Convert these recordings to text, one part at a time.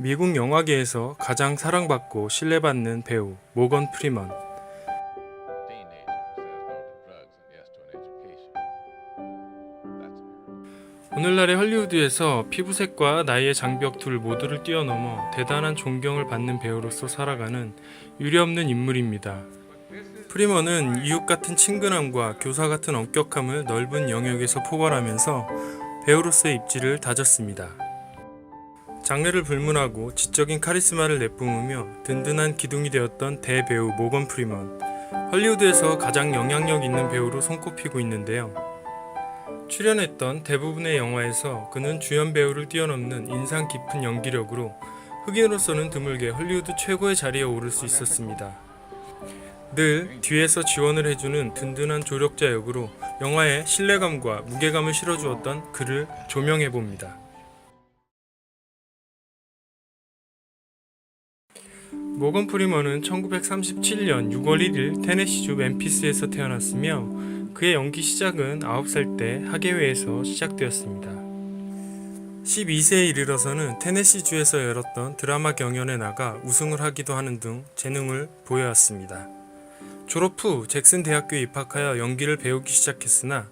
미국 영화계에서 가장 사랑받고 신뢰받는 배우 모건 프리먼. 오늘날의 헐리우드에서 피부색과 나이의 장벽 둘 모두를 뛰어넘어 대단한 존경을 받는 배우로서 살아가는 유례없는 인물입니다. 프리먼은 이웃 같은 친근함과 교사 같은 엄격함을 넓은 영역에서 포괄하면서 배우로서의 입지를 다졌습니다. 장르를 불문하고 지적인 카리스마를 내뿜으며 든든한 기둥이 되었던 대배우 모건 프리먼. 헐리우드에서 가장 영향력 있는 배우로 손꼽히고 있는데요. 출연했던 대부분의 영화에서 그는 주연 배우를 뛰어넘는 인상 깊은 연기력으로 흑인으로서는 드물게 헐리우드 최고의 자리에 오를 수 있었습니다. 늘 뒤에서 지원을 해주는 든든한 조력자 역으로 영화에 신뢰감과 무게감을 실어주었던 그를 조명해 봅니다. 모건 프리먼은 1937년 6월 1일 테네시주 멤피스에서 태어났으며 그의 연기 시작은 9살 때 학예회에서 시작되었습니다. 12세에 이르러서는 테네시주에서 열었던 드라마 경연에 나가 우승을 하기도 하는 등 재능을 보여왔습니다. 졸업 후 잭슨 대학교에 입학하여 연기를 배우기 시작했으나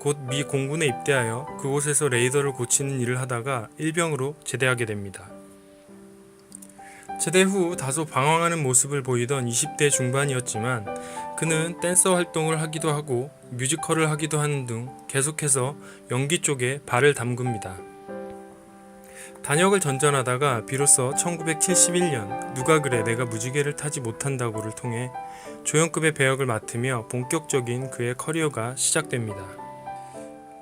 곧 미 공군에 입대하여 그곳에서 레이더를 고치는 일을 하다가 일병으로 제대하게 됩니다. 제대 후 다소 방황하는 모습을 보이던 20대 중반이었지만 그는 댄서 활동을 하기도 하고 뮤지컬을 하기도 하는 등 계속해서 연기 쪽에 발을 담급니다. 단역을 전전하다가 비로소 1971년 누가 그래 내가 무지개를 타지 못한다고를 통해 조연급의 배역을 맡으며 본격적인 그의 커리어가 시작됩니다.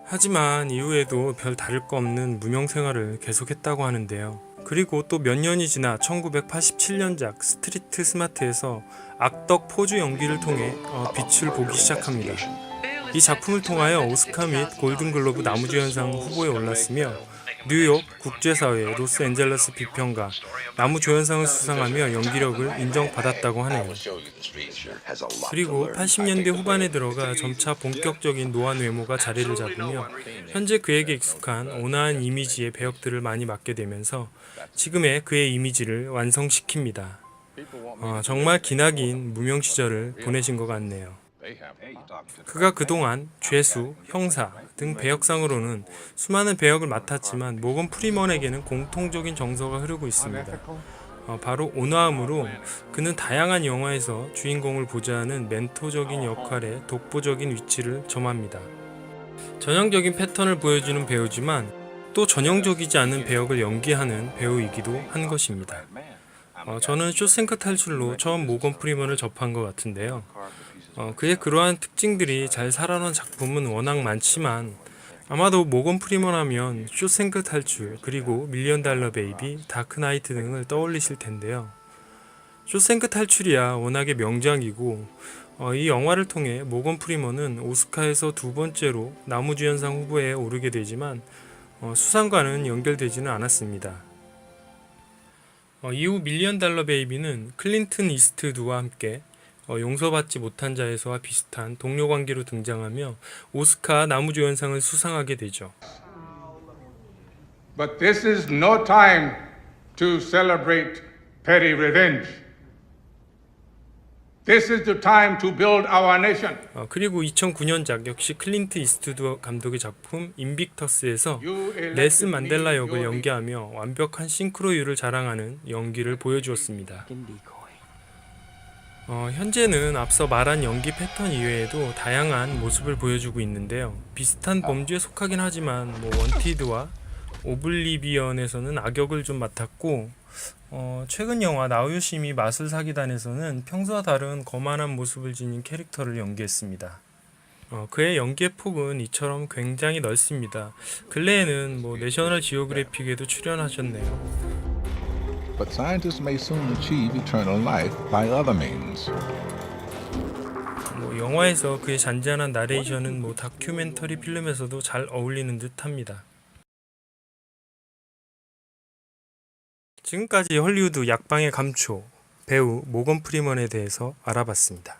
하지만 이후에도 별 다를 거 없는 무명 생활을 계속했다고 하는데요. 그리고 또 몇 년이 지나 1987년작 스트리트 스마트에서 악덕 포주 연기를 통해 어, 빛을 보기 시작합니다. 이 작품을 통하여 오스카 및 골든글로브 나무조연상 후보에 올랐으며 뉴욕 국제사회 로스앤젤레스 비평가 나무 조연상을 수상하며 연기력을 인정받았다고 하네요. 그리고 80년대 후반에 들어가 점차 본격적인 노안 외모가 자리를 잡으며 현재 그에게 익숙한 온화한 이미지의 배역들을 많이 맡게 되면서 지금의 그의 이미지를 완성시킵니다. 어, 정말 기나긴 무명 시절을 보내신 것 같네요. 그가 그동안 죄수, 형사 등 배역상으로는 수많은 배역을 맡았지만 모건 프리먼에게는 공통적인 정서가 흐르고 있습니다. 어, 바로 온화함으로 그는 다양한 영화에서 주인공을 보좌하는 멘토적인 역할에 독보적인 위치를 점합니다. 전형적인 패턴을 보여주는 배우지만 또 전형적이지 않은 배역을 연기하는 배우이기도 한 것입니다. 어, 저는 쇼생크 탈출로 처음 모건 프리먼을 접한 것 같은데요. 어, 그의 그러한 특징들이 잘 살아난 작품은 워낙 많지만 아마도 모건 프리먼 하면 쇼생크 탈출 그리고 밀리언 달러 베이비, 다크 나이트 등을 떠올리실 텐데요. 쇼생크 탈출이야 워낙에 명작이고 어, 이 영화를 통해 모건 프리먼은 오스카에서 두 번째로 나무주연상 후보에 오르게 되지만 어, 수상과는 연결되지는 않았습니다. 어, 이후 밀리언 달러 베이비는 클린튼 이스트드와 함께 어, 용서받지 못한 자에서와 비슷한 동료 관계로 등장하며 오스카 나무조연상을 수상하게 되죠. But this is no time to celebrate petty revenge. This is the time to build our nation. 어, 그리고 2009년작 역시 클린트 이스트드 감독의 작품 인빅터스에서 me 만델라 역을 연기하며 완벽한 싱크로율을 자랑하는 연기를 보여주었습니다. 어, 현재는 앞서 말한 연기 패턴 이외에도 다양한 모습을 보여주고 있는데요. 비슷한 범주에 속하긴 하지만 뭐 원티드와 오블리비언에서는 악역을 좀 맡았고 어, 최근 영화 나우요시미 마술 사기단에서는 평소와 다른 거만한 모습을 지닌 캐릭터를 연기했습니다. 어, 그의 연기의 폭은 이처럼 굉장히 넓습니다. 근래에는 뭐 내셔널 지오그래픽에도 출연하셨네요. But scientists may soon achieve eternal life by other means. 뭐 영화에서 그의 잔잔한 나레이션은 뭐 다큐멘터리 필름에서도 잘 어울리는 듯합니다. 지금까지 헐리우드 약방의 감초 배우 모건 프리먼에 대해서 알아봤습니다.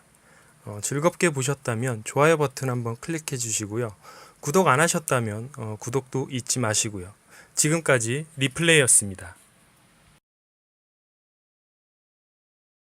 어, 즐겁게 보셨다면 좋아요 버튼 한번 클릭해 주시고요. 구독 안 하셨다면 어, 구독도 잊지 마시고요. 지금까지 리플레이였습니다.